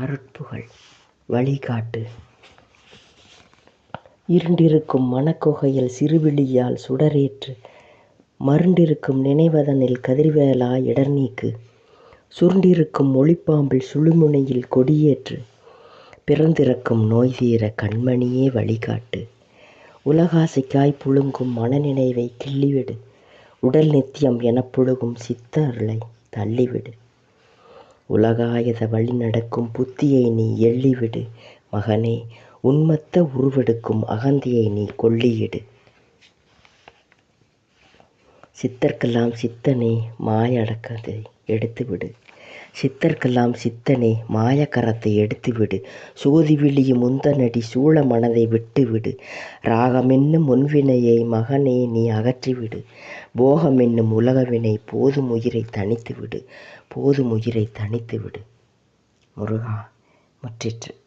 அருட்புகழ் வழிகாட்டு. இருண்டிருக்கும் மனக்குகையில் சிறுவிழியால் சுடரேற்று மருண்டிருக்கும் நினைவதனில் கதிர்வேலா இடர்நீக்கு. சுருண்டிருக்கும் ஒளிப்பாம்பில் சுழுமுனையில் கொடியேற்று பிறந்திருக்கும் நோய் தீர கண்மணியே வழிகாட்டு. உலகாசைக்காய் புழுங்கும் மனநினைவை கிள்ளிவிடு உடல் நித்தியம் எனப் புழுகும் சித்த அருளை தள்ளிவிடு. உலகாயத வழி நடக்கும் புத்தியை நீ எள்ளிவிடு மகனே. உன்மத்த உருவெடுக்கும் அகந்தியை நீ கொள்ளியிடு. சித்தர்க்கெல்லாம் சித்தனே மாய அடக்கத்தை எடுத்துவிடு. சித்தர்க்கெல்லாம் சித்தனே மாயக்கரத்தை எடுத்துவிடு. சோதி விழியும் முந்தனடி சூழ மனதை விட்டுவிடு. ராகமென்னும் முன்வினையை மகனே நீ அகற்றிவிடு. போகமென்னும் உலகவினை போதும் உயிரை தனித்துவிடு போதும் உயிரை தனித்துவிடு முருகா முற்றிற்று.